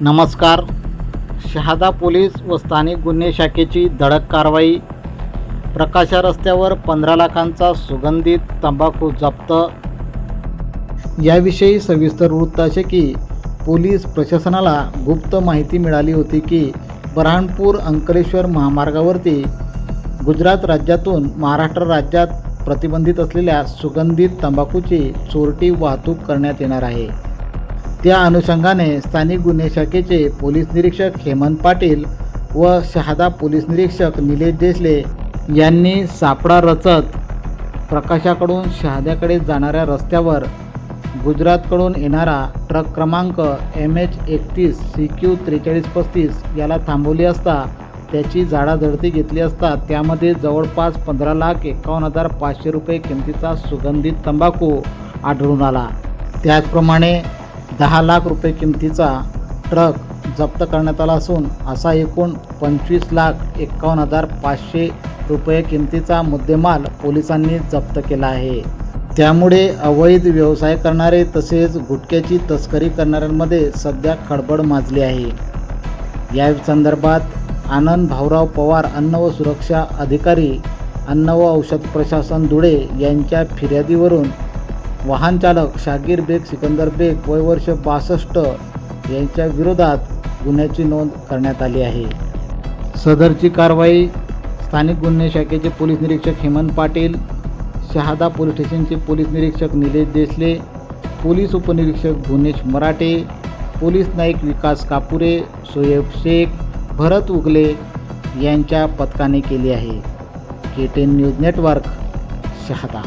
नमस्कार. शहादा पोलीस व स्थानिक गुन्हे शाखेची धडक कारवाई. प्रकाशा रस्त्यावर पंधरा लाखांचा सुगंधित तंबाखू जप्त. याविषयी सविस्तर वृत्त असे की पोलीस प्रशासनाला गुप्त माहिती मिळाली होती की बऱ्हाणपूर अंकलेश्वर महामार्गावरती गुजरात राज्यातून महाराष्ट्र राज्यात प्रतिबंधित असलेल्या सुगंधित तंबाखूची चोरटी वाहतूक करण्यात येणार आहे. त्या अनुषंगाने स्थानिक गुन्हे शाखेचे पोलीस निरीक्षक हेमंत पाटील व शहादा पोलीस निरीक्षक निलेश देसले यांनी सापडा रचत प्रकाशाकडून शहाद्याकडे जाणाऱ्या रस्त्यावर गुजरातकडून येणारा ट्रक क्रमांक एम एच एकतीस सी क्यू त्रेचाळीस पस्तीस याला थांबवली असता त्याची झाडाझडती घेतली असता त्यामध्ये जवळपास पंधरा लाख एकावन्न हजार पाचशे रुपये किमतीचा सुगंधित तंबाखू आढळून आला. त्याचप्रमाणे दहा लाख रुपये किमतीचा ट्रक जप्त करण्यात आला असून असा एकूण पंचवीस लाख एकावन्न हजार पाचशे रुपये किमतीचा मुद्देमाल पोलिसांनी जप्त केला आहे. त्यामुळे अवैध व्यवसाय करणारे तसेच गुटख्याची तस्करी करणाऱ्यांमध्ये सध्या खडबड माजली आहे. या संदर्भात आनंद भाऊराव पवार अन्न व सुरक्षा अधिकारी अन्न व औषध प्रशासन धुळे यांच्या फिर्यादीवरून वाहनचालक शाकीर बेग सिकंदर बेग वय वर्ष बासष्ट यांच्या विरोधात गुन्ह्याची नोंद करण्यात आली आहे. सदरची कारवाई स्थानिक गुन्हे शाखेचे पोलीस निरीक्षक हेमंत पाटील शहादा पोलीस स्टेशनचे पोलीस निरीक्षक निलेश देसले पोलीस उपनिरीक्षक भुवनेश मराठे पोलीस नाईक विकास कापुरे सोयब शेख भरत उगले यांच्या पथकाने केली आहे. K ten news network Shahada.